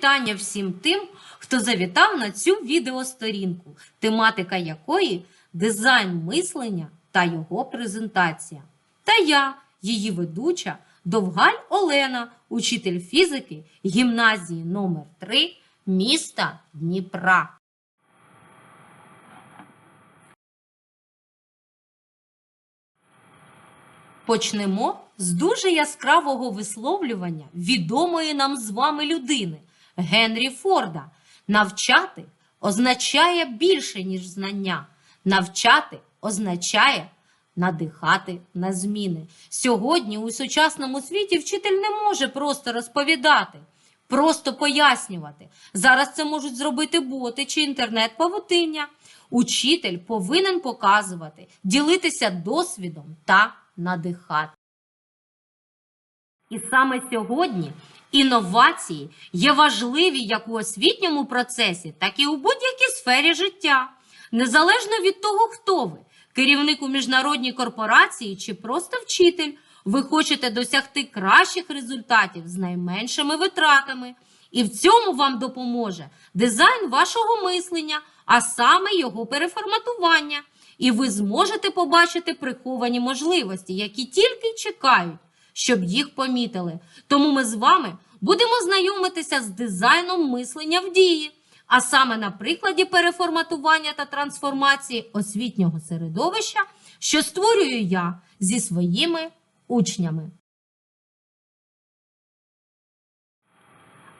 Вітання всім тим, хто завітав на цю відеосторінку, тематика якої дизайн мислення та його презентація. Та я, її ведуча, Довгаль Олена, учитель фізики гімназії номер 3 міста Дніпра. Почнемо з дуже яскравого висловлювання відомої нам з вами людини Генрі Форда. Навчати означає більше, ніж знання. Навчати означає надихати на зміни. Сьогодні у сучасному світі вчитель не може просто розповідати, просто пояснювати. Зараз це можуть зробити боти чи інтернет-павутиння. Учитель повинен показувати, ділитися досвідом та надихати. І саме сьогодні інновації є важливі як у освітньому процесі, так і у будь-якій сфері життя. Незалежно від того, хто ви керівник у міжнародній корпорації чи просто вчитель, ви хочете досягти кращих результатів з найменшими витратами. І в цьому вам допоможе дизайн вашого мислення, а саме його переформатування. І ви зможете побачити приховані можливості, які тільки чекають, щоб їх помітили. Тому ми з вами будемо знайомитися з дизайном мислення в дії, а саме на прикладі переформатування та трансформації освітнього середовища, що створюю я зі своїми учнями.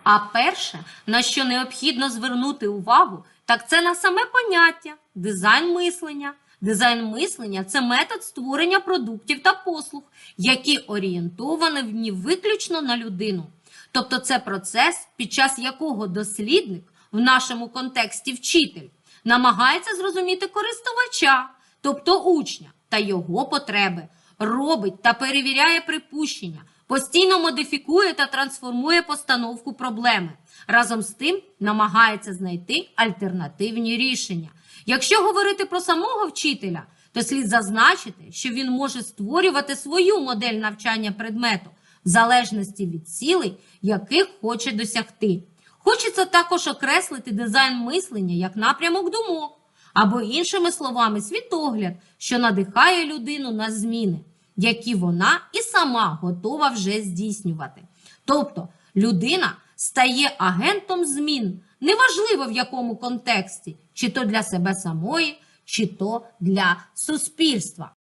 А перше, на що необхідно звернути увагу, так це на саме поняття дизайн мислення. Дизайн мислення це метод створення продуктів та послуг, які орієнтовані виключно на людину. Тобто це процес, під час якого дослідник, в нашому контексті вчитель, намагається зрозуміти користувача, тобто учня та його потреби, робить та перевіряє припущення, постійно модифікує та трансформує постановку проблеми. Разом з тим намагається знайти альтернативні рішення. Якщо говорити про самого вчителя, то слід зазначити, що він може створювати свою модель навчання предмету в залежності від цілей, яких хоче досягти. Хочеться також окреслити дизайн мислення як напрямок думок, або, іншими словами, світогляд, що надихає людину на зміни, які вона і сама готова вже здійснювати. Тобто людина стає агентом змін, неважливо в якому контексті, чи то для себе самої, чи то для суспільства.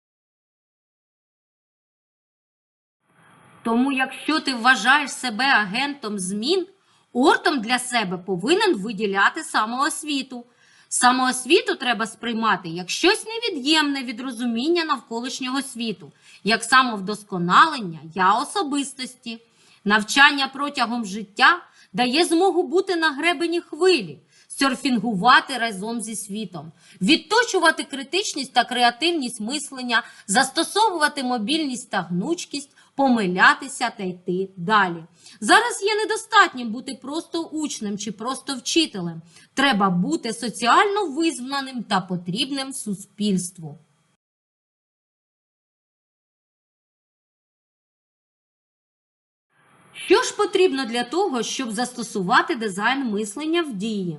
Тому, якщо ти вважаєш себе агентом змін, ортом для себе повинен виділяти самоосвіту. Самоосвіту треба сприймати як щось невід'ємне від розуміння навколишнього світу, як самовдосконалення я особистості. Навчання протягом життя дає змогу бути на гребені хвилі, серфінгувати разом зі світом, відточувати критичність та креативність мислення, застосовувати мобільність та гнучкість, помилятися та йти далі. Зараз є недостатнім бути просто учнем чи просто вчителем. Треба бути соціально визнаним та потрібним суспільству. Що ж потрібно для того, щоб застосувати дизайн мислення в дії?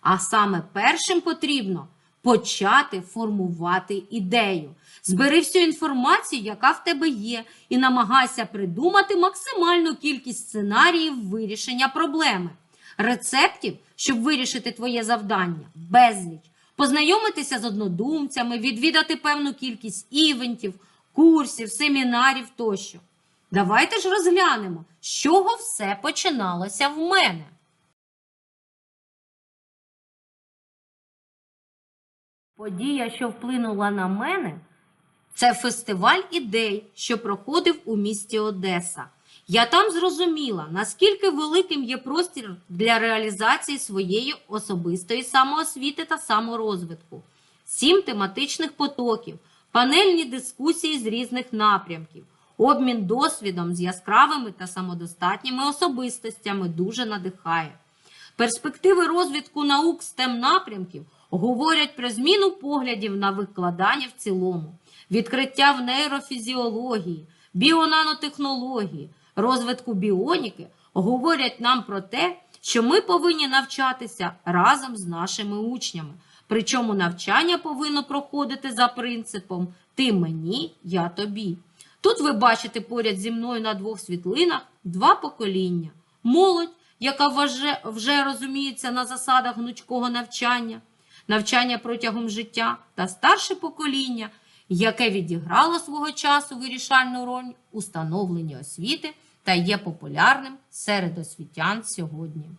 А саме першим потрібно почати формувати ідею. Збери всю інформацію, яка в тебе є, і намагайся придумати максимальну кількість сценаріїв вирішення проблеми, рецептів, щоб вирішити твоє завдання, безліч, познайомитися з однодумцями, відвідати певну кількість івентів, курсів, семінарів тощо. Давайте ж розглянемо, з чого все починалося в мене. Подія, що вплинула на мене, це фестиваль ідей, що проходив у місті Одеса. Я там зрозуміла, наскільки великим є простір для реалізації своєї особистої самоосвіти та саморозвитку, сім тематичних потоків, панельні дискусії з різних напрямків, обмін досвідом з яскравими та самодостатніми особистостями дуже надихає. Перспективи розвитку наук STEM напрямків говорять про зміну поглядів на викладання в цілому, відкриття в нейрофізіології, біонанотехнології, розвитку біоніки говорять нам про те, що ми повинні навчатися разом з нашими учнями. Причому навчання повинно проходити за принципом ти мені, я тобі. Тут ви бачите поряд зі мною на двох світлинах два покоління: молодь, яка вже, розуміється на засадах гнучкого навчання, навчання протягом життя, та старше покоління, яке відіграло свого часу вирішальну роль у становленні освіти та є популярним серед освітян сьогодні.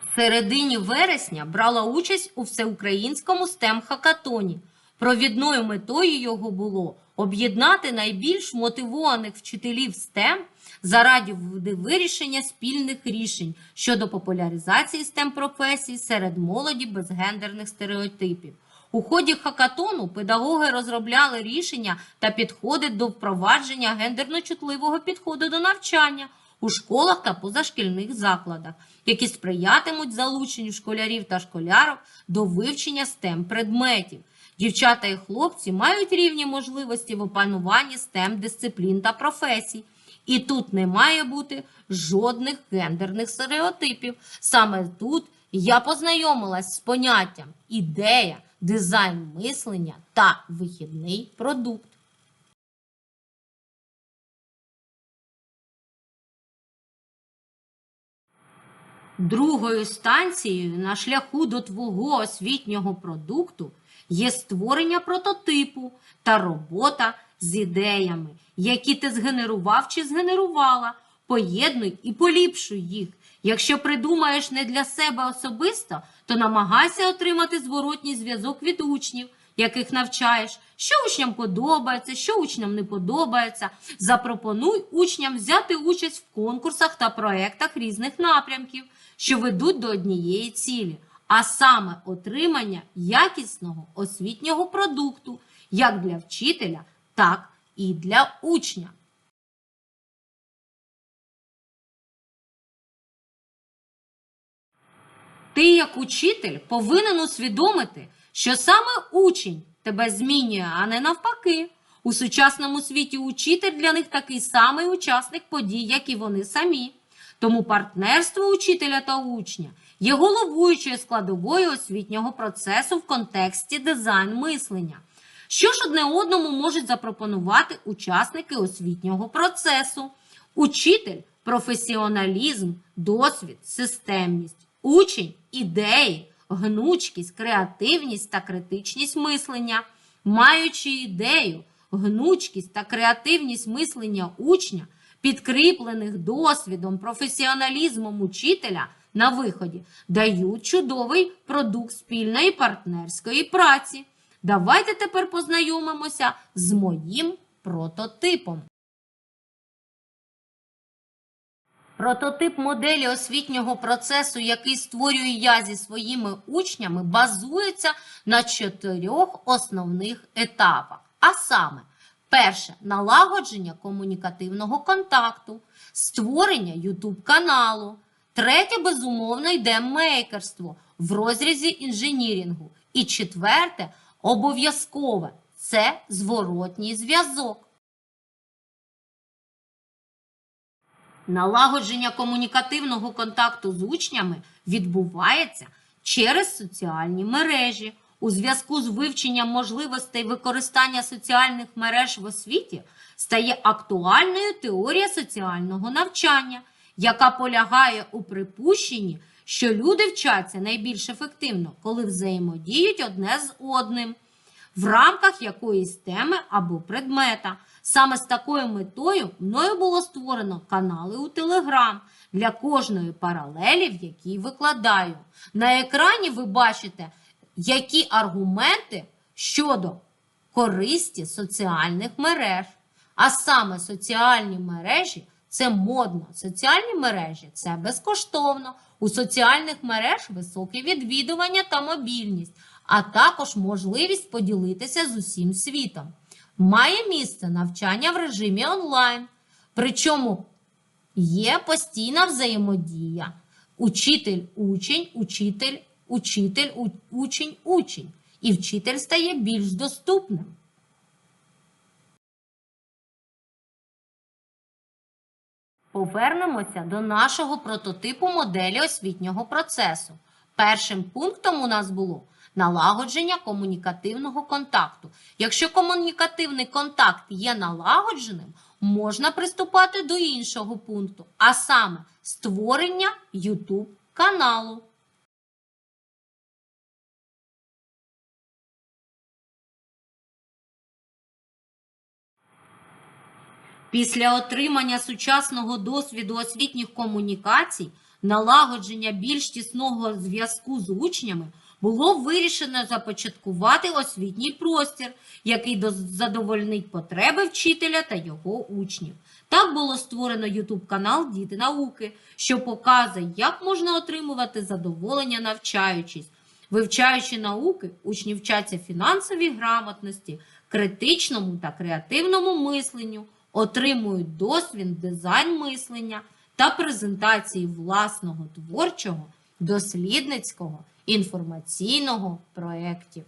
В середині вересня брала участь у всеукраїнському stem хакатоні Провідною метою його було об'єднати найбільш мотивованих вчителів STEM заради вирішення спільних рішень щодо популяризації STEM професій серед молоді без гендерних стереотипів. У ході хакатону педагоги розробляли рішення та підходи до впровадження гендерно-чутливого підходу до навчання у школах та позашкільних закладах, які сприятимуть залученню школярів та школярок до вивчення STEM предметів. Дівчата і хлопці мають рівні можливості в опануванні STEM дисциплін та професій. І тут не має бути жодних гендерних стереотипів. Саме тут я познайомилась з поняттям ідея, дизайн мислення та вихідний продукт. Другою станцією на шляху до твого освітнього продукту є створення прототипу та робота з ідеями, які ти згенерував чи згенерувала. Поєднуй і поліпшуй їх. Якщо придумаєш не для себе особисто, то намагайся отримати зворотній зв'язок від учнів, яких навчаєш, що учням подобається, що учням не подобається. Запропонуй учням взяти участь в конкурсах та проєктах різних напрямків, що ведуть до однієї цілі, а саме отримання якісного освітнього продукту як для вчителя, так і для учня. Ти, як учитель, повинен усвідомити, що саме учень тебе змінює, а не навпаки. У сучасному світі учитель для них такий самий учасник подій, як і вони самі. Тому партнерство учителя та учня є головуючою складовою освітнього процесу в контексті дизайн мислення. Що ж одне одному можуть запропонувати учасники освітнього процесу? Учитель професіоналізм, досвід, системність, учень ідеї, гнучкість, креативність та критичність мислення, маючи ідею, гнучкість та креативність мислення учня, підкріплених досвідом, професіоналізмом учителя на виході, дають чудовий продукт спільної партнерської праці. Давайте тепер познайомимося з моїм прототипом. Прототип моделі освітнього процесу, який створюю я зі своїми учнями, базується на чотирьох основних етапах. А саме, перше налагодження комунікативного контакту, створення YouTube каналу. Третє, безумовно, йде мейкерство в розрізі інженірінгу. І четверте обов'язкове це зворотній зв'язок. Налагодження комунікативного контакту з учнями відбувається через соціальні мережі. У зв'язку з вивченням можливостей використання соціальних мереж в освіті стає актуальною теорія соціального навчання, яка полягає у припущенні, що люди вчаться найбільш ефективно, коли взаємодіють одне з одним в рамках якоїсь теми або предмета. Саме з такою метою мною було створено канали у Телеграм для кожної паралелі, в якій викладаю. На екрані ви бачите, які аргументи щодо користі соціальних мереж. А саме соціальні мережі це модно. Соціальні мережі це безкоштовно. У соціальних мереж високе відвідування та мобільність, а також можливість поділитися з усім світом. Має місце навчання в режимі онлайн, причому є постійна взаємодія. Учитель, учень, учитель, учитель, учень, учень. І вчитель стає більш доступним. Повернемося до нашого прототипу моделі освітнього процесу. Першим пунктом у нас було налагодження комунікативного контакту. Якщо комунікативний контакт є налагодженим, можна приступати до іншого пункту, а саме створення YouTube каналу. Після отримання сучасного досвіду освітніх комунікацій, налагодження більш тісного зв'язку з учнями, було вирішено започаткувати освітній простір, який задовольнить потреби вчителя та його учнів. Так було створено YouTube канал Діти науки, що показує, як можна отримувати задоволення навчаючись. Вивчаючи науки, учні вчаться фінансовій грамотності, критичному та креативному мисленню, отримують досвід дизайн мислення та презентації власного творчого, дослідницького, інформаційного проєктів.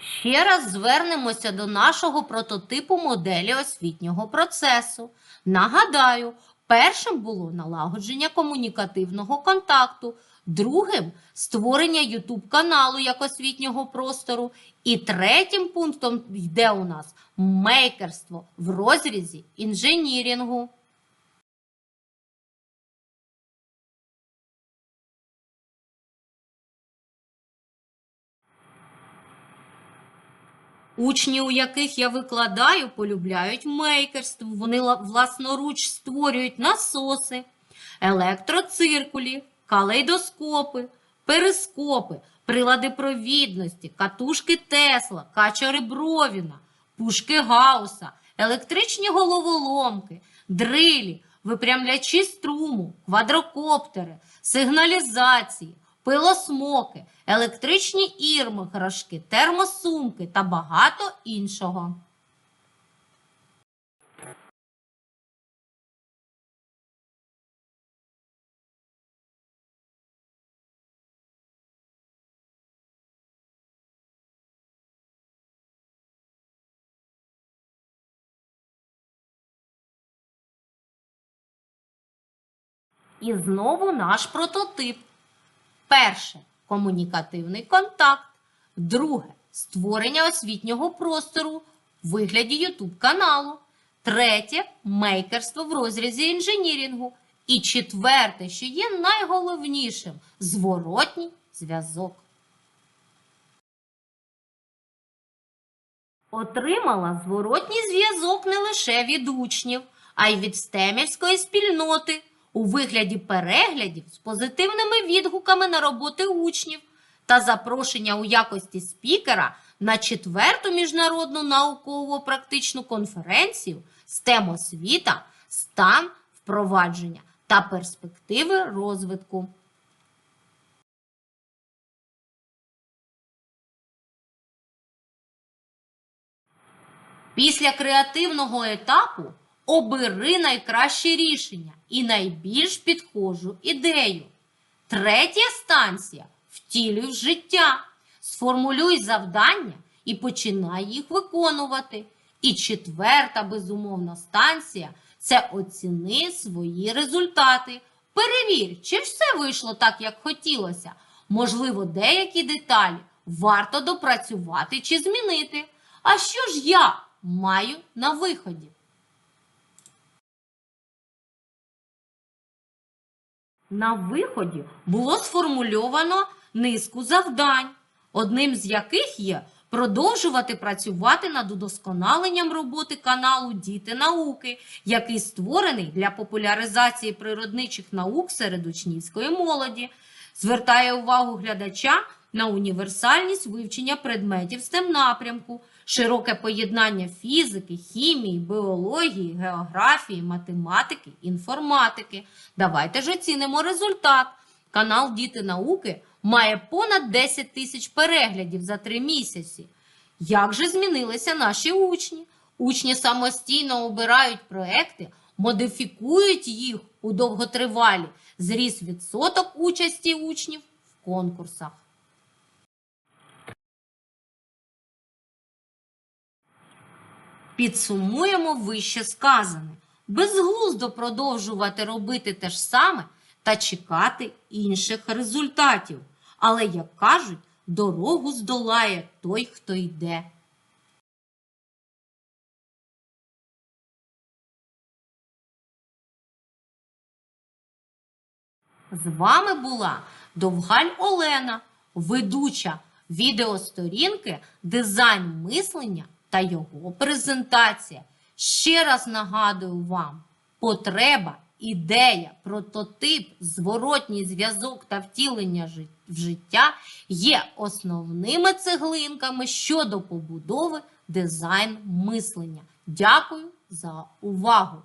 Ще раз звернемося до нашого прототипу моделі освітнього процесу. Нагадаю, першим було налагодження комунікативного контакту, другим створення YouTube каналу як освітнього простору, і третім пунктом йде у нас мейкерство в розрізі інженірінгу. Учні, у яких я викладаю, полюбляють мейкерство. Вони власноруч створюють насоси, електроциркулі, калейдоскопи, перископи, прилади провідності, катушки Тесла, качери Бровіна, пушки Гауса, електричні головоломки, дрилі, випрямлячі струму, квадрокоптери, сигналізації, пилосмоки, електричні ірмихрашки, термосумки та багато іншого. І знову наш прототип. Перше комунікативний контакт. Друге створення освітнього простору в вигляді YouTube каналу. Третє мейкерство в розрізі інженірінгу. І четверте, що є найголовнішим зворотній зв'язок. Отримала зворотній зв'язок не лише від учнів, а й від стемівської спільноти у вигляді переглядів з позитивними відгуками на роботи учнів та запрошення у якості спікера на четверту міжнародну науково-практичну конференцію з тем освіта, стан впровадження та перспективи розвитку. Після креативного етапу обери найкраще рішення і найбільш підхожу ідею. Третя станція втілюй в життя. Сформулюй завдання і починай їх виконувати. І четверта безумовна станція це оціни свої результати. Перевір, чи все вийшло так, як хотілося. Можливо, деякі деталі варто допрацювати чи змінити. А що ж я маю на виході? На виході було сформульовано низку завдань, одним з яких є продовжувати працювати над удосконаленням роботи каналу Діти науки, який створений для популяризації природничих наук серед учнівської молоді, звертає увагу глядача на універсальність вивчення предметів STEM напрямку, широке поєднання фізики, хімії, біології, географії, математики, інформатики. Давайте ж оцінимо результат. Канал Діти науки має понад 10 тисяч переглядів за три місяці. Як же змінилися наші учні? Учні самостійно обирають проекти, модифікують їх у довготривалі, зріс відсоток участі учнів в конкурсах. Підсумуємо вище сказане. Безглуздо продовжувати робити те ж саме та чекати інших результатів. Але, як кажуть, дорогу здолає той, хто йде. З вами була Довгаль Олена, ведуча відеосторінки Дизайн мислення та його презентація. Ще раз нагадую вам, потреба, ідея, прототип, зворотній зв'язок та втілення в життя є основними цеглинками щодо побудови дизайн мислення. Дякую за увагу!